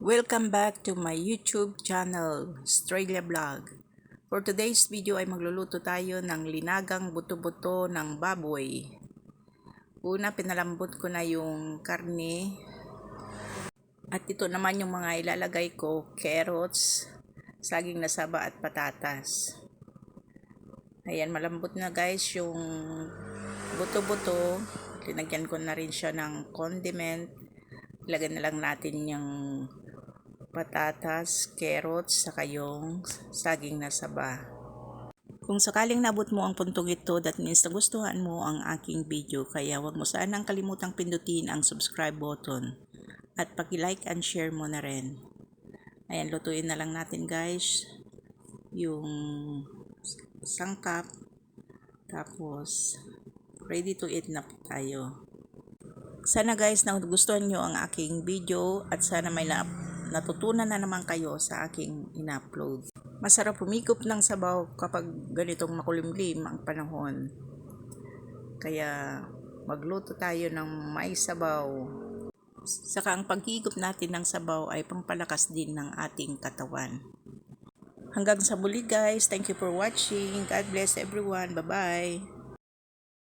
Welcome back to my YouTube channel, Australia Vlog. For today's video ay magluluto tayo ng linagang buto-buto ng baboy. Una, pinalambot ko na yung karne. At ito naman yung mga ilalagay ko, carrots, saging na saba at patatas. Ayan, malambot na guys yung buto-buto. Linagyan ko na rin siya ng condiment. Ilagay na lang natin yung patatas, carrots, saka yung saging na saba. Kung sakaling nabot mo ang puntong ito, that means nagustuhan mo ang aking video. Kaya wag mo sanang kalimutang pindutin ang subscribe button. At paki-like and share mo na rin. Ayan, lutuin na lang natin guys. Yung sangkap. Tapos, ready to eat na tayo. Sana guys nagustuhan nyo ang aking video at sana may na natutunan na naman kayo sa aking in-upload. Masarap humigop ng sabaw kapag ganitong makulimlim ang panahon. Kaya magluto tayo ng may sabaw. Saka ang paghigop natin ng sabaw ay pampalakas din ng ating katawan. Hanggang sa muli guys. Thank you for watching. God bless everyone. Bye-bye.